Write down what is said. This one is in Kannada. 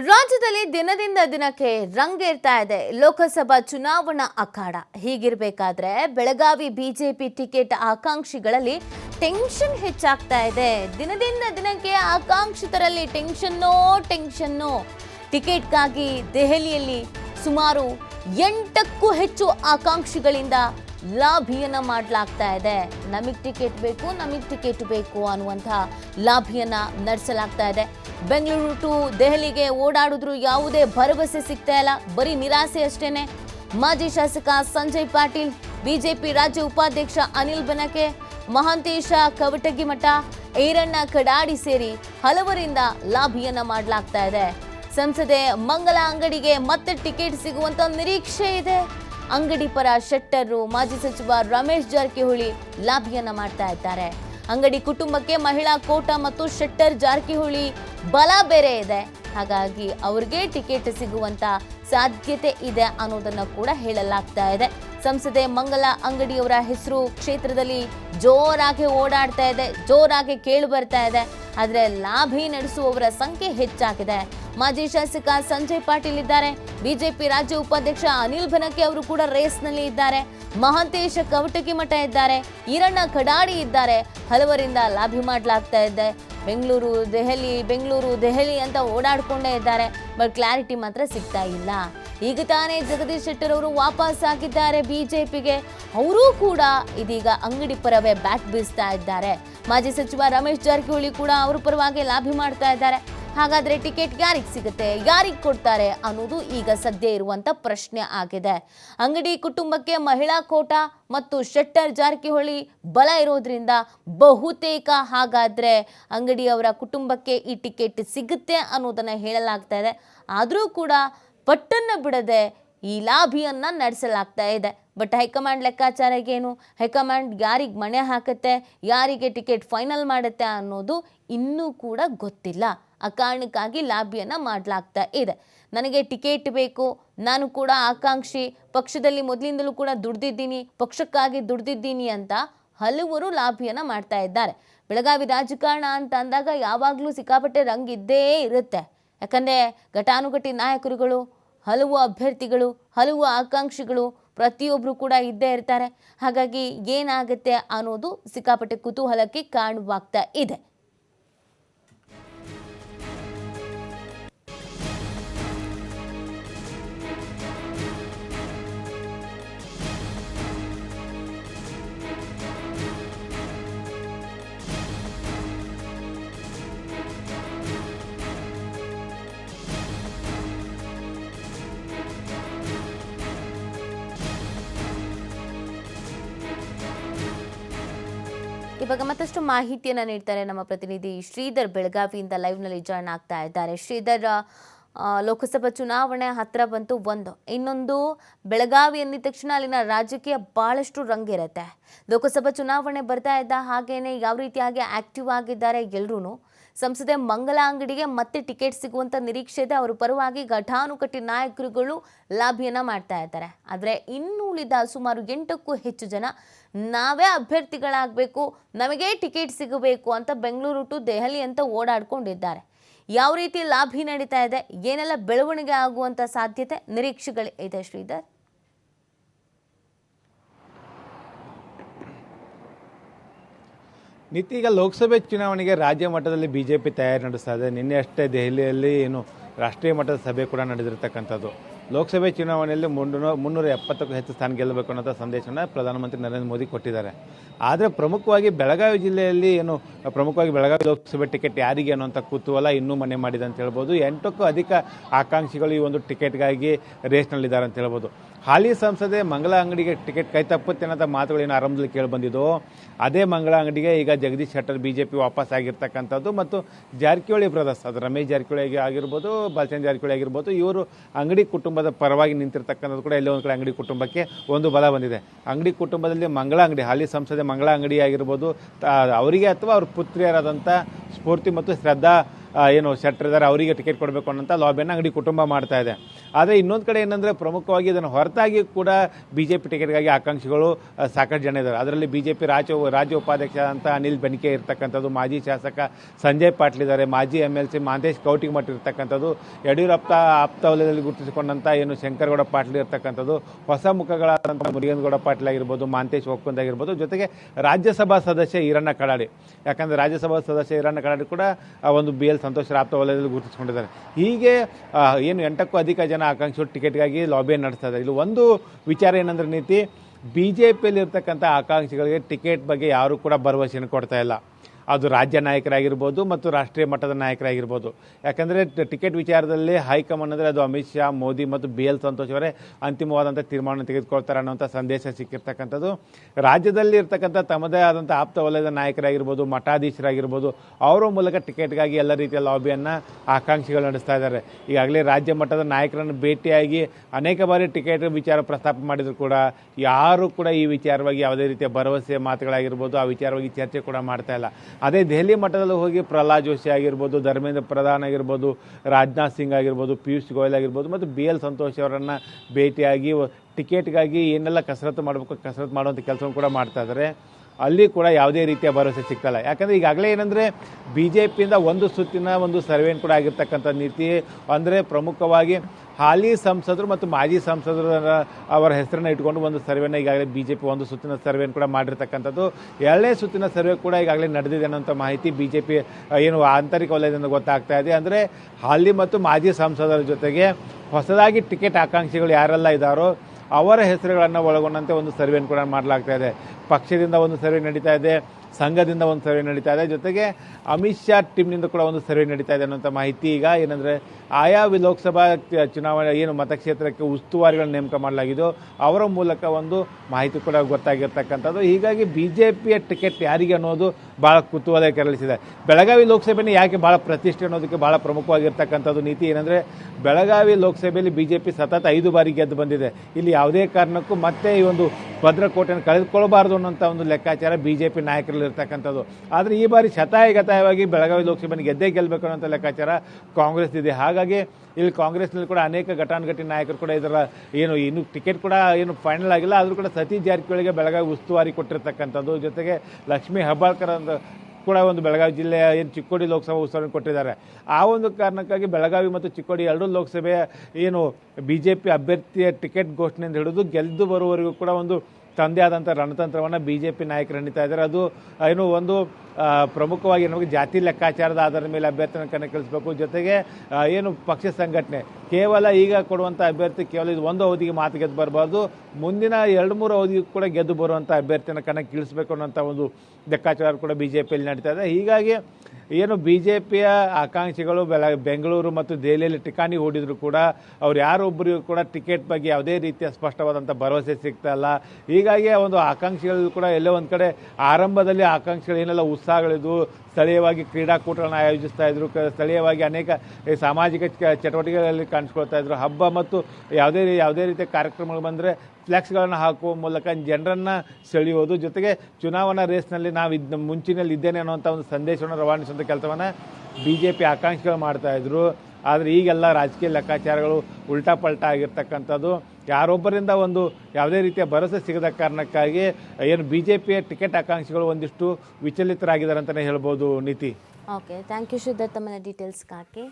ರಾಜ್ಯದಲ್ಲಿ ದಿನದಿಂದ ದಿನಕ್ಕೆ ರಂಗೇರ್ತಾ ಇದೆ. ಲೋಕಸಭಾ ಚುನಾವಣಾ ಅಖಾಡ. ಹೀಗಿರಬೇಕಾದ್ರೆ ಬೆಳಗಾವಿ ಬಿಜೆಪಿ ಟಿಕೆಟ್ ಆಕಾಂಕ್ಷಿಗಳಲ್ಲಿ ಟೆನ್ಷನ್ ಹೆಚ್ಚಾಗ್ತಾ ಇದೆ. ದಿನದಿಂದ ದಿನಕ್ಕೆ ಆಕಾಂಕ್ಷಿತರಲ್ಲಿ ಟೆನ್ಷನ್ನೋ, ಟೆನ್ಷನ್ನು. ಟಿಕೆಟ್ಗಾಗಿ ದೆಹಲಿಯಲ್ಲಿ ಸುಮಾರು ಎಂಟಕ್ಕೂ ಹೆಚ್ಚು ಆಕಾಂಕ್ಷಿಗಳಿಂದ ಲಾಭಿಯನ್ನ ಮಾಡಲಾಗ್ತಾ ಇದೆ. ನಮಗೆ ಟಿಕೆಟ್ ಬೇಕು, ನಮಗೆ ಟಿಕೆಟ್ ಬೇಕು ಅನ್ನುವಂಥ ಲಾಭಿಯನ್ನ ನಡೆಸಲಾಗ್ತಾ ಇದೆ. ಬೆಂಗಳೂರು ಟು ದೆಹಲಿಗೆ ಓಡಾಡಿದ್ರು ಯಾವುದೇ ಭರವಸೆ ಸಿಗ್ತಾ ಇಲ್ಲ. ಬರೀ ನಿರಾಸೆ ಅಷ್ಟೇನೆ. ಮಾಜಿ ಶಾಸಕ ಸಂಜಯ್ ಪಾಟೀಲ್, ಬಿಜೆಪಿ ರಾಜ್ಯ ಉಪಾಧ್ಯಕ್ಷ ಅನಿಲ್ ಬನಕೆ, ಮಹಾಂತೇಶ ಕವಟಗಿಮಠ ಈರಣ್ಣ ಕಡಾಡಿ ಸೇರಿ ಹಲವರಿಂದ ಲಾಭಿಯನ್ನ ಮಾಡಲಾಗ್ತಾ ಇದೆ. ಸಂಸದೆ ಮಂಗಲ ಅಂಗಡಿಗೆ ಮತ್ತೆ ಟಿಕೆಟ್ ಸಿಗುವಂತ ನಿರೀಕ್ಷೆ ಇದೆ. ಅಂಗಡಿ ಪರ ಶೆಟ್ಟರು, ಮಾಜಿ ಸಚಿವ ರಮೇಶ್ ಜಾರಕಿಹೊಳಿ ಲಾಭಿಯನ್ನ ಮಾಡ್ತಾ ಇದ್ದಾರೆ. ಅಂಗಡಿ ಕುಟುಂಬಕ್ಕೆ ಮಹಿಳಾ ಕೋಟ ಮತ್ತು ಶೆಟ್ಟರ್ ಜಾರಕಿಹೊಳಿ ಬಲ ಬೇರೆ ಇದೆ. ಹಾಗಾಗಿ ಅವ್ರಿಗೆ ಟಿಕೆಟ್ ಸಿಗುವಂತ ಸಾಧ್ಯತೆ ಇದೆ ಅನ್ನೋದನ್ನ ಕೂಡ ಹೇಳಲಾಗ್ತಾ ಇದೆ. ಸಂಸದೆ ಮಂಗಲ ಅಂಗಡಿಯವರ ಹೆಸರು ಕ್ಷೇತ್ರದಲ್ಲಿ ಜೋರಾಗಿ ಓಡಾಡ್ತಾ ಇದೆ, ಜೋರಾಗಿ ಕೇಳಿ ಬರ್ತಾ ಇದೆ. ಆದರೆ ಲಾಭಿ ನಡೆಸುವವರ ಸಂಖ್ಯೆ ಹೆಚ್ಚಾಗಿದೆ. ಮಾಜಿ ಶಾಸಕ ಸಂಜಯ್ ಪಾಟೀಲ್ ಇದ್ದಾರೆ. ಬಿಜೆಪಿ ರಾಜ್ಯ ಉಪಾಧ್ಯಕ್ಷ ಅನಿಲ್ ಬನಕೆ ಅವರು ಕೂಡ ರೇಸ್ನಲ್ಲಿ ಇದ್ದಾರೆ. ಮಹಾಂತೇಶ ಕವಟಗಿ ಮಠ ಇದ್ದಾರೆ. ಈರಣ್ಣ ಕಡಾಡಿ ಇದ್ದಾರೆ. ಹಲವರಿಂದ ಲಾಭಿ ಮಾಡಲಾಗ್ತಾ ಇದೆ. ಬೆಂಗಳೂರು, ದೆಹಲಿ ಬೆಂಗಳೂರು, ದೆಹಲಿ ಅಂತ ಓಡಾಡ್ಕೊಂಡೇ ಇದ್ದಾರೆ. ಬಟ್ ಕ್ಲಾರಿಟಿ ಮಾತ್ರ ಸಿಗ್ತಾ ಇಲ್ಲ. ಈಗ ತಾನೇ ಜಗದೀಶ್ ಶೆಟ್ಟರ್ ಅವರು ವಾಪಸ್ ಆಗಿದ್ದಾರೆ ಬಿಜೆಪಿಗೆ. ಅವರೂ ಕೂಡ ಇದೀಗ ಅಂಗಡಿ ಪರವೇ ಬ್ಯಾಟ್ ಬೀಸ್ತಾ ಇದ್ದಾರೆ. ಮಾಜಿ ಸಚಿವ ರಮೇಶ್ ಜಾರಕಿಹೊಳಿ ಕೂಡ ಅವ್ರ ಪರವಾಗಿ ಲಾಭಿ ಮಾಡ್ತಾ ಇದ್ದಾರೆ. ಹಾಗಾದ್ರೆ ಟಿಕೆಟ್ ಯಾರಿಗೆ ಸಿಗುತ್ತೆ, ಯಾರಿಗೆ ಕೊಡ್ತಾರೆ ಅನ್ನೋದು ಈಗ ಸದ್ಯ ಇರುವಂತ ಪ್ರಶ್ನೆ ಆಗಿದೆ. ಅಂಗಡಿ ಕುಟುಂಬಕ್ಕೆ ಮಹಿಳಾ ಕೋಟ ಮತ್ತು ಶೆಟ್ಟರ್ ಜಾರಕಿಹೊಳಿ ಬಲ ಇರೋದ್ರಿಂದ ಬಹುತೇಕ ಹಾಗಾದ್ರೆ ಅಂಗಡಿಯವರ ಕುಟುಂಬಕ್ಕೆ ಈ ಟಿಕೆಟ್ ಸಿಗುತ್ತೆ ಅನ್ನೋದನ್ನ ಹೇಳಲಾಗ್ತಾ ಇದೆ. ಆದರೂ ಕೂಡ ಪಟ್ಟನ್ನ ಬಿಡದೆ ಈ ಲಾಭಿಯನ್ನ ನಡೆಸಲಾಗ್ತಾ ಇದೆ. ಬಟ್ ಹೈಕಮಾಂಡ್ ಲೆಕ್ಕಾಚಾರ ಏನು? ಹೈಕಮಾಂಡ್ ಯಾರಿಗೆ ಮಣೆ ಹಾಕುತ್ತೆ? ಯಾರಿಗೆ ಟಿಕೆಟ್ ಫೈನಲ್ ಮಾಡುತ್ತೆ ಅನ್ನೋದು ಇನ್ನೂ ಕೂಡ ಗೊತ್ತಿಲ್ಲ. ಆ ಕಾರಣಕ್ಕಾಗಿ ಲಾಬಿಯನ್ನು ಮಾಡಲಾಗ್ತಾ ಇದೆ. ನನಗೆ ಟಿಕೆಟ್ ಬೇಕು. ನಾನು ಕೂಡ ಆಕಾಂಕ್ಷಿ. ಪಕ್ಷದಲ್ಲಿ ಮೊದಲಿಂದಲೂ ಕೂಡ ದುಡ್ದಿದ್ದೀನಿ. ಪಕ್ಷಕ್ಕಾಗಿ ದುಡ್ದಿದ್ದೀನಿ ಅಂತ ಹಲವರು ಲಾಭಿಯನ್ನು ಮಾಡ್ತಾ ಇದ್ದಾರೆ. ಬೆಳಗಾವಿ ರಾಜಕಾರಣ ಅಂತ ಅಂದಾಗ ಯಾವಾಗಲೂ ಸಿಕ್ಕಾಪಟ್ಟೆ ರಂಗ್ ಇದ್ದೇ ಇರುತ್ತೆ. ಯಾಕಂದರೆ ಘಟಾನುಘಟಿ ನಾಯಕರುಗಳು, ಹಲವು ಅಭ್ಯರ್ಥಿಗಳು, ಹಲವು ಆಕಾಂಕ್ಷಿಗಳು ಪ್ರತಿಯೊಬ್ಬರು ಕೂಡ ಇದ್ದೇ ಇರ್ತಾರೆ. ಹಾಗಾಗಿ ಏನಾಗುತ್ತೆ ಅನ್ನೋದು ಸಿಕ್ಕಾಪಟ್ಟೆ ಕುತೂಹಲಕ್ಕೆ ಕಾರಣವಾಗ್ತಾ ಇದೆ. ಇವಾಗ ಮತ್ತಷ್ಟು ಮಾಹಿತಿಯನ್ನು ನೀಡ್ತಾರೆ ನಮ್ಮ ಪ್ರತಿನಿಧಿ ಶ್ರೀಧರ್ ಬೆಳಗಾವಿಯಿಂದ ಲೈವ್ನಲ್ಲಿ ಜಾಯ್ನ್ ಆಗ್ತಾ ಇದ್ದಾರೆ. ಶ್ರೀಧರ್ ಲೋಕಸಭಾ ಚುನಾವಣೆ ಹತ್ತಿರ ಬಂತು ಒಂದು. ಇನ್ನೊಂದು, ಬೆಳಗಾವಿ ಅಂದಿದ ತಕ್ಷಣ ಅಲ್ಲಿನ ರಾಜಕೀಯ ಬಹಳಷ್ಟು ರಂಗಿರುತ್ತೆ ಲೋಕಸಭಾ ಚುನಾವಣೆ ಬರ್ತಾ ಇದ್ದ ಹಾಗೇನೆ ಯಾವ ರೀತಿಯಾಗಿ ಆಕ್ಟಿವ್ ಆಗಿದ್ದಾರೆ ಎಲ್ರೂ ಸಂಸದೆ ಮಂಗಲ ಅಂಗಡಿಗೆ ಮತ್ತೆ ಟಿಕೆಟ್ ಸಿಗುವಂತ ನಿರೀಕ್ಷೆ ಇದೆ. ಅವರ ಪರವಾಗಿ ಘಟಾನುಘಟಿ ನಾಯಕರುಗಳು ಲಾಭಿಯನ್ನ ಮಾಡ್ತಾ ಇದ್ದಾರೆ. ಆದರೆ ಇನ್ನುಳಿದ ಸುಮಾರು ಎಂಟಕ್ಕೂ ಹೆಚ್ಚು ಜನ ನಾವೇ ಅಭ್ಯರ್ಥಿಗಳಾಗಬೇಕು, ನಮಗೆ ಟಿಕೆಟ್ ಸಿಗಬೇಕು ಅಂತ ಬೆಂಗಳೂರು ಟು ದೆಹಲಿ ಅಂತ ಓಡಾಡ್ಕೊಂಡಿದ್ದಾರೆ. ಯಾವ ರೀತಿ ಲಾಭಿ ನಡೀತಾ ಇದೆ, ಏನೆಲ್ಲ ಬೆಳವಣಿಗೆ ಆಗುವಂತ ಸಾಧ್ಯತೆ ನಿರೀಕ್ಷೆಗಳು ಇದೆ ಶ್ರೀಧರ್? ನಿತ್ಯ ಲೋಕಸಭೆ ಚುನಾವಣೆಗೆ ರಾಜ್ಯ ಮಟ್ಟದಲ್ಲಿ ಬಿಜೆಪಿ ತಯಾರಿ ನಡೆಸ್ತಾ ಇದೆ. ನಿನ್ನೆ ಅಷ್ಟೇ ದೆಹಲಿಯಲ್ಲಿ ಏನು ರಾಷ್ಟ್ರೀಯ ಮಟ್ಟದ ಸಭೆ ಕೂಡ ನಡೆದಿರ್ತಕ್ಕಂಥದ್ದು. ಲೋಕಸಭೆ ಚುನಾವಣೆಯಲ್ಲಿ ಮುನ್ನೂರ ಮುನ್ನೂರ ಎಪ್ಪತ್ತಕ್ಕೂ ಹೆಚ್ಚು ಸ್ಥಾನ ಗೆಲ್ಲಬೇಕು ಅನ್ನೋಂಥ ಸಂದೇಶವನ್ನು ಪ್ರಧಾನಮಂತ್ರಿ ನರೇಂದ್ರ ಮೋದಿ ಕೊಟ್ಟಿದ್ದಾರೆ. ಆದರೆ ಪ್ರಮುಖವಾಗಿ ಬೆಳಗಾವಿ ಜಿಲ್ಲೆಯಲ್ಲಿ ಏನು, ಪ್ರಮುಖವಾಗಿ ಬೆಳಗಾವಿ ಲೋಕಸಭೆ ಟಿಕೆಟ್ ಯಾರಿಗೆ ಅನ್ನೋಂಥ ಕುತೂಹಲ ಇನ್ನೂ ಮನೆ ಮಾಡಿದೆ ಅಂತ ಹೇಳ್ಬೋದು. ಎಂಟಕ್ಕೂ ಅಧಿಕ ಆಕಾಂಕ್ಷಿಗಳು ಈ ಒಂದು ಟಿಕೆಟ್ಗಾಗಿ ರೇಸ್ನಲ್ಲಿದ್ದಾರೆ ಅಂತ ಹೇಳ್ಬೋದು. ಹಾಲಿ ಸಂಸದೆ ಮಂಗಳ ಅಂಗಡಿಗೆ ಟಿಕೆಟ್ ಕೈ ತಪ್ಪುತ್ತೆ ಅನ್ನೋ ಮಾತುಗಳೇನು ಆರಂಭದಲ್ಲಿ ಕೇಳಿ ಬಂದಿದ್ದು? ಅದೇ ಮಂಗಳ ಅಂಗಡಿಗೆ ಈಗ Jagadish Shettar B J P ವಾಪಸ್ ಆಗಿರ್ತಕ್ಕಂಥದ್ದು ಮತ್ತು ಜಾರಕಿಹೊಳಿ ಬ್ರದರ್ಸ್, ಅದು ರಮೇಶ್ ಜಾರಕಿಹೊಳಿ ಆಗಿರ್ಬೋದು ಬಾಲಚಂದ್ರ ಜಾರಕಿಹೊಳಿ ಆಗಿರ್ಬೋದು, ಇವರು ಅಂಗಡಿ ಕುಟುಂಬದ ಪರವಾಗಿ ನಿಂತಿರ್ತಕ್ಕಂಥದ್ದು ಕೂಡ ಎಲ್ಲೋ ಒಂದು ಕಡೆ ಅಂಗಡಿ ಕುಟುಂಬಕ್ಕೆ ಒಂದು ಬಲ ಬಂದಿದೆ. ಅಂಗಡಿ ಕುಟುಂಬದಲ್ಲಿ ಮಂಗಳ ಅಂಗಡಿ, ಹಾಲಿ ಸಂಸದೆ ಮಂಗಳ ಅಂಗಡಿ ಆಗಿರ್ಬೋದು ಅವರಿಗೆ ಅಥವಾ ಅವ್ರ ಪುತ್ರಿಯರಾದಂಥ ಸ್ಫೂರ್ತಿ ಮತ್ತು ಶ್ರದ್ಧಾ ಏನು ಶೆಟ್ರ್ ಇದ್ದಾರೆ ಅವರಿಗೆ ಟಿಕೆಟ್ ಕೊಡಬೇಕು ಅನ್ನೋಂಥ ಲಾಬಿಯನ್ನು ಅಂಗಡಿ ಕುಟುಂಬ ಮಾಡ್ತಾ ಇದೆ. ಆದರೆ ಇನ್ನೊಂದು ಕಡೆ ಏನಂದರೆ ಪ್ರಮುಖವಾಗಿ ಇದನ್ನು ಹೊರತಾಗಿ ಕೂಡ ಬಿ ಜೆ ಪಿ ಟಿಕೆಟ್ಗಾಗಿ ಆಕಾಂಕ್ಷಿಗಳು ಸಾಕಷ್ಟು ಜನ ಇದ್ದಾರೆ. ಅದರಲ್ಲಿ ಬಿ ಜೆ ಪಿ ರಾಜ್ಯ ರಾಜ್ಯ ಉಪಾಧ್ಯಕ್ಷ ಅಂತ ಅನಿಲ್ ಬೆನ್ಕೆ ಇರ್ತಕ್ಕಂಥದ್ದು, ಮಾಜಿ ಶಾಸಕ ಸಂಜಯ್ ಪಾಟೀಲ್ ಇದ್ದಾರೆ, ಮಾಜಿ M L C Mahantesh Kautimath ಇರ್ತಕ್ಕಂಥದ್ದು, ಯಡಿಯೂರಪ್ಪ ಆಪ್ತ ವಲಯದಲ್ಲಿ ಗುರುತಿಸಿಕೊಂಡಂಥ ಏನು ಶಂಕರಗೌಡ ಪಾಟೀಲ್ ಇರ್ತಕ್ಕಂಥದ್ದು, ಹೊಸ ಮುಖಗಳಾದಂಥ ಮುರುಗೇಂದ್ರಗೌಡ ಪಾಟೀಲ್ ಆಗಿರ್ಬೋದು ಮಹಂತೇಶ್ ಒಕ್ಕುಂದ್ ಆಗಿರ್ಬೋದು, ಜೊತೆಗೆ ರಾಜ್ಯಸಭಾ ಸದಸ್ಯ ಈರಣ್ಣ ಕಡಾಡಿ. ಯಾಕಂದರೆ ರಾಜ್ಯಸಭಾ ಸದಸ್ಯ ಈರಣ್ಣ ಕಡಾಡಿ ಕೂಡ ಒಂದು ಬಿ ಎಲ್ ಸಂತೋಷ್ ರಾಪ್ತ ವಲಯದಲ್ಲಿ ಗುರುತಿಸಿಕೊಂಡಿದ್ದಾರೆ. ಹೀಗೆ ಏನು ಎಂಟಕ್ಕೂ ಅಧಿಕ ಜನ ಆಕಾಂಕ್ಷಿಗಳು ಟಿಕೆಟ್ಗಾಗಿ ಲಾಬಿಯನ್ನು ನಡೆಸ್ತಾ ಇದ್ದಾರೆ. ಇಲ್ಲಿ ಒಂದು ವಿಚಾರ ಏನಂದ್ರೆ ನೀತಿ ಬಿ ಜೆ ಪಿಯಲ್ಲಿ ಇರ್ತಕ್ಕಂಥ ಆಕಾಂಕ್ಷಿಗಳಿಗೆ ಟಿಕೆಟ್ ಬಗ್ಗೆ ಯಾರೂ ಕೂಡ ಭರವಸೆಯನ್ನು ಕೊಡ್ತಾ ಇಲ್ಲ. ಅದು ರಾಜ್ಯ ನಾಯಕರಾಗಿರ್ಬೋದು ಮತ್ತು ರಾಷ್ಟ್ರೀಯ ಮಟ್ಟದ ನಾಯಕರಾಗಿರ್ಬೋದು. ಯಾಕಂದರೆ ಟಿಕೆಟ್ ವಿಚಾರದಲ್ಲಿ ಹೈಕಮಾಂಡ್ ಅಂದರೆ ಅದು ಅಮಿತ್ ಶಾ, ಮೋದಿ ಮತ್ತು ಬಿ ಎಲ್ ಸಂತೋಷ್ ಅವರೇ ಅಂತಿಮವಾದಂಥ ತೀರ್ಮಾನ ತೆಗೆದುಕೊಳ್ತಾರೆ ಅನ್ನೋಂಥ ಸಂದೇಶ ಸಿಕ್ಕಿರ್ತಕ್ಕಂಥದ್ದು. ರಾಜ್ಯದಲ್ಲಿ ಇರ್ತಕ್ಕಂಥ ತಮ್ಮದೇ ಆದಂಥ ಆಪ್ತ ವಲಯದ ನಾಯಕರಾಗಿರ್ಬೋದು, ಮಠಾಧೀಶರಾಗಿರ್ಬೋದು, ಅವರ ಮೂಲಕ ಟಿಕೆಟ್ಗಾಗಿ ಎಲ್ಲ ರೀತಿಯ ಲಾಬಿಯನ್ನು, ಆಕಾಂಕ್ಷಿಗಳು ನಡೆಸ್ತಾ ಇದ್ದಾರೆ. ಈಗಾಗಲೇ ರಾಜ್ಯ ಮಟ್ಟದ ನಾಯಕರನ್ನು ಭೇಟಿಯಾಗಿ ಅನೇಕ ಬಾರಿ ಟಿಕೆಟ್ ವಿಚಾರ ಪ್ರಸ್ತಾಪ ಮಾಡಿದ್ರು ಕೂಡ. ಯಾರು ಕೂಡ ಈ ವಿಚಾರವಾಗಿ ಯಾವುದೇ ರೀತಿಯ ಭರವಸೆ ಮಾತುಗಳಾಗಿರ್ಬೋದು, ಆ ವಿಚಾರವಾಗಿ ಚರ್ಚೆ ಕೂಡ ಮಾಡ್ತಾ ಇಲ್ಲ. ಅದೇ ದೆಹಲಿ ಮಟ್ಟದಲ್ಲಿ ಹೋಗಿ ಪ್ರಹ್ಲಾದ್ ಜೋಶಿ ಆಗಿರ್ಬೋದು, ಧರ್ಮೇಂದ್ರ ಪ್ರಧಾನ್ ಆಗಿರ್ಬೋದು, ರಾಜನಾಥ್ ಸಿಂಗ್ ಆಗಿರ್ಬೋದು, ಪಿಯೂಷ್ ಗೋಯಲ್ ಆಗಿರ್ಬೋದು, ಮತ್ತು ಬಿ ಎಲ್ ಸಂತೋಷ್ ಅವರನ್ನು ಭೇಟಿಯಾಗಿ, ಟಿಕೆಟ್ಗಾಗಿ ಏನೆಲ್ಲ ಕಸರತ್ತು ಮಾಡಬೇಕು, ಕಸರತ್ತು ಮಾಡುವಂಥ ಕೆಲಸವನ್ನು ಕೂಡ ಮಾಡ್ತಾ ಇದ್ದಾರೆ. ಅಲ್ಲಿ ಕೂಡ ಯಾವುದೇ ರೀತಿಯ ಭರವಸೆ ಸಿಗ್ತಲ್ಲ. ಯಾಕಂದರೆ ಈಗಾಗಲೇ ಏನಂದರೆ ಬಿ ಜೆ ಪಿಯಿಂದ ಒಂದು ಸುತ್ತಿನ ಒಂದು ಸರ್ವೇನ್ ಕೂಡ ಆಗಿರ್ತಕ್ಕಂಥ ನೀತಿ, ಅಂದರೆ ಪ್ರಮುಖವಾಗಿ ಹಾಲಿ ಸಂಸದರು ಮತ್ತು ಮಾಜಿ ಸಂಸದರ ಅವರ ಹೆಸರನ್ನು ಇಟ್ಕೊಂಡು ಒಂದು ಸರ್ವೆನ ಈಗಾಗಲೇ ಬಿ ಜೆ ಪಿ ಒಂದು ಸುತ್ತಿನ ಸರ್ವೆಯನ್ನು ಕೂಡ ಮಾಡಿರ್ತಕ್ಕಂಥದ್ದು. ಎರಡನೇ ಸುತ್ತಿನ ಸರ್ವೆ ಕೂಡ ಈಗಾಗಲೇ ನಡೆದಿದೆ ಅನ್ನೋಂಥ ಮಾಹಿತಿ ಬಿ ಜೆ ಪಿ ಏನು ಆಂತರಿಕ ವಲಯದಿಂದ ಗೊತ್ತಾಗ್ತಾ ಇದೆ. ಅಂದರೆ ಹಾಲಿ ಮತ್ತು ಮಾಜಿ ಸಂಸದರ ಜೊತೆಗೆ ಹೊಸದಾಗಿ ಟಿಕೆಟ್ ಆಕಾಂಕ್ಷಿಗಳು ಯಾರೆಲ್ಲ ಇದ್ದಾರೋ ಅವರ ಹೆಸರುಗಳನ್ನು ಒಳಗೊಂಡಂತೆ ಒಂದು ಸರ್ವೆಯನ್ನು ಕೂಡ ಮಾಡಲಾಗ್ತಾ ಇದೆ. ಪಕ್ಷದಿಂದ ಒಂದು ಸರ್ವೆ ನಡೀತಾ ಇದೆ. ಸಂಘದಿಂದ ಒಂದು ಸರ್ವೆ ನಡೀತಾ ಇದೆ. ಜೊತೆಗೆ ಅಮಿತ್ ಶಾ ಟೀಮ್ನಿಂದ ಕೂಡ ಒಂದು ಸರ್ವೆ ನಡೀತಾ ಇದೆ ಅನ್ನೋಂಥ ಮಾಹಿತಿ ಈಗ ಏನಂದರೆ ಆಯಾ ಲೋಕಸಭಾ ಚುನಾವಣೆ ಏನು ಮತಕ್ಷೇತ್ರಕ್ಕೆ ಉಸ್ತುವಾರಿಗಳನ್ನು ನೇಮಕ ಮಾಡಲಾಗಿದೆಯೋ ಅವರ ಮೂಲಕ ಒಂದು ಮಾಹಿತಿ ಕೂಡ ಗೊತ್ತಾಗಿರ್ತಕ್ಕಂಥದ್ದು. ಹೀಗಾಗಿ ಬಿ ಜೆ ಪಿಯ ಟಿಕೆಟ್ ಯಾರಿಗೆ ಅನ್ನೋದು ಭಾಳ ಕುತೂಹಲ ಕೆರಳಿಸಿದೆ. ಬೆಳಗಾವಿ ಲೋಕಸಭೆನೇ ಯಾಕೆ ಭಾಳ ಪ್ರತಿಷ್ಠೆ ಅನ್ನೋದಕ್ಕೆ ಭಾಳ ಪ್ರಮುಖವಾಗಿರ್ತಕ್ಕಂಥದ್ದು ನೀತಿ ಏನಂದರೆ ಬೆಳಗಾವಿ ಲೋಕಸಭೆಯಲ್ಲಿ ಬಿ ಜೆ ಪಿ ಸತತ ಐದು ಬಾರಿ ಗೆದ್ದು ಬಂದಿದೆ. ಇಲ್ಲಿ ಯಾವುದೇ ಕಾರಣಕ್ಕೂ ಮತ್ತೆ ಈ ಒಂದು ಭದ್ರಕೋಟೆಯನ್ನು ಕಳೆದುಕೊಳ್ಬಾರ್ದು ಅನ್ನೋಂಥ ಒಂದು ಲೆಕ್ಕಾಚಾರ ಬಿ ಜೆ ಪಿ ನಾಯಕರಲ್ಲಿರ್ತಕ್ಕಂಥದ್ದು. ಆದರೆ ಈ ಬಾರಿ ಶತಾಯಗತಾಯವಾಗಿ ಬೆಳಗಾವಿ ಲೋಕಸಭೆಯನ್ನು ಗೆದ್ದೇ ಗೆಲ್ಲಬೇಕು ಅನ್ನೋಂಥ ಲೆಕ್ಕಾಚಾರ ಕಾಂಗ್ರೆಸ್ ಇದೆ ಹಾಗಾಗಿ ಇಲ್ಲಿ ಕಾಂಗ್ರೆಸ್ನಲ್ಲಿ ಕೂಡ ಅನೇಕ ಘಟಾನುಘಟಿ ನಾಯಕರು ಕೂಡ ಇದರ ಏನು, ಇನ್ನು ಟಿಕೆಟ್ ಕೂಡ ಏನು ಫೈನಲ್ ಆಗಿಲ್ಲ. ಆದರೂ ಕೂಡ ಸತೀಶ್ ಜಾರಕಿಹೊಳಿಗೆ ಬೆಳಗಾವಿ ಉಸ್ತುವಾರಿ ಕೊಟ್ಟಿರ್ತಕ್ಕಂಥದ್ದು. ಜೊತೆಗೆ ಲಕ್ಷ್ಮೀ ಹೆಬ್ಬಾಳ್ಕರ್ ಅಂತ ಕೂಡ ಒಂದು ಬೆಳಗಾವಿ ಜಿಲ್ಲೆಯ ಏನು ಚಿಕ್ಕೋಡಿ ಲೋಕಸಭಾ ಉಸ್ತುವಾರಿ ಕೊಟ್ಟಿದ್ದಾರೆ. ಆ ಒಂದು ಕಾರಣಕ್ಕಾಗಿ ಬೆಳಗಾವಿ ಮತ್ತು ಚಿಕ್ಕೋಡಿ ಎರಡೂ ಲೋಕಸಭೆಯ ಏನು ಬಿ ಜೆ ಪಿ ಅಭ್ಯರ್ಥಿಯ ಟಿಕೆಟ್ ಘೋಷಣೆಯಿಂದ ಹಿಡಿದು ಗೆದ್ದು ಬರುವವರೆಗೂ ಕೂಡ ಒಂದು ತಂದೆ ಆದಂಥ ರಣತಂತ್ರವನ್ನು ಬಿ ಜೆ ಪಿ ನಾಯಕರು ಹಣಿತಾ ಇದ್ದಾರೆ. ಅದು, ಏನು ಒಂದು ಪ್ರಮುಖವಾಗಿ ನಮಗೆ ಜಾತಿ ಲೆಕ್ಕಾಚಾರದ ಆಧಾರದ ಮೇಲೆ ಅಭ್ಯರ್ಥಿಯನ್ನು ಕಣಕ್ಕಿಳಿಸಬೇಕು ಜೊತೆಗೆ ಏನು ಪಕ್ಷ ಸಂಘಟನೆ, ಕೇವಲ ಈಗ ಕೊಡುವಂಥ ಅಭ್ಯರ್ಥಿ ಕೇವಲ ಇದು ಒಂದು ಅವಧಿಗೆ ಮಾತು ಗೆದ್ದು ಬರಬಾರ್ದು. ಮುಂದಿನ ಎರಡು ಮೂರು ಅವಧಿಗೂ ಕೂಡ ಗೆದ್ದು ಬರುವಂಥ ಅಭ್ಯರ್ಥಿಯನ್ನು ಕಣಕ್ಕಿಳಿಸಬೇಕು ಅನ್ನೋಂಥ ಒಂದು ಲೆಕ್ಕಾಚಾರ ಕೂಡ ಬಿ ಜೆ ಪಿಯಲ್ಲಿ ನಡೀತಾ ಇದೆ. ಹೀಗಾಗಿ ಏನು ಬಿ ಜೆ ಪಿಯ ಆಕಾಂಕ್ಷಿಗಳು ಬೆಲ ಬೆಂಗಳೂರು ಮತ್ತು ದೆಹಲಿಯಲ್ಲಿ ಟಿಕಾಣಿ ಹೂಡಿದ್ರು ಕೂಡ, ಅವ್ರು ಯಾರೊಬ್ಬರಿಗೂ ಕೂಡ ಟಿಕೆಟ್ ಬಗ್ಗೆ ಯಾವುದೇ ರೀತಿಯ ಸ್ಪಷ್ಟವಾದಂಥ ಭರವಸೆ ಸಿಗ್ತಾ ಇಲ್ಲ. ಹೀಗಾಗಿ ಒಂದು ಆಕಾಂಕ್ಷಿಗಳು ಕೂಡ ಎಲ್ಲೋ ಒಂದು ಕಡೆ ಆರಂಭದಲ್ಲಿ ಆಕಾಂಕ್ಷಿಗಳು ಏನೆಲ್ಲ ಉತ್ಸಾಹಗಳಿದ್ವು ಸ್ಥಳೀಯವಾಗಿ ಕ್ರೀಡಾಕೂಟಗಳನ್ನು ಆಯೋಜಿಸ್ತಾ ಇದ್ರು ಸ್ಥಳೀಯವಾಗಿ ಅನೇಕ ಸಾಮಾಜಿಕ ಚಟುವಟಿಕೆಗಳಲ್ಲಿ ಕಾಣಿಸ್ಕೊಳ್ತಾ ಇದ್ರು. ಹಬ್ಬ ಮತ್ತು ಯಾವುದೇ ಯಾವುದೇ ರೀತಿಯ ಕಾರ್ಯಕ್ರಮಗಳು ಬಂದರೆ ಫ್ಲೆಕ್ಸ್ಗಳನ್ನು ಹಾಕುವ ಮೂಲಕ ಜನರನ್ನು ಸೆಳೆಯೋದು ಜೊತೆಗೆ ಚುನಾವಣಾ ರೇಸ್ನಲ್ಲಿ ನಾವು ಇದ್ದ ಮುಂಚಿನಲ್ಲಿ ಇದ್ದೇನೆ ಅನ್ನುವಂಥ ಒಂದು ಸಂದೇಶವನ್ನು ರವಾನಿಸುವಂಥ ಕೆಲಸವನ್ನು ಬಿ ಜೆ ಪಿ ಆಕಾಂಕ್ಷಿಗಳು ಮಾಡ್ತಾ ಇದ್ರು. ಆದರೆ ಈಗೆಲ್ಲ ರಾಜಕೀಯ ಲೆಕ್ಕಾಚಾರಗಳು ಉಲ್ಟಾ ಪಲ್ಟಾ ಆಗಿರ್ತಕ್ಕಂಥದ್ದು. ಯಾರೊಬ್ಬರಿಂದ ಒಂದು ಯಾವುದೇ ರೀತಿಯ ಭರವಸೆ ಸಿಗದ ಕಾರಣಕ್ಕಾಗಿ ಏನು ಬಿ ಜೆ ಪಿಯ ಟಿಕೆಟ್ ಆಕಾಂಕ್ಷಿಗಳು ಒಂದಿಷ್ಟು ವಿಚಲಿತರಾಗಿದ್ದಾರೆ ಅಂತಲೇ ಹೇಳ್ಬೋದು ನೀತಿ. ಓಕೆ ಥ್ಯಾಂಕ್ ಯು ಶುದ್ಧ ತಮ್ಮನ್ನ ಡೀಟೇಲ್ಸ್ಗಾಗಿ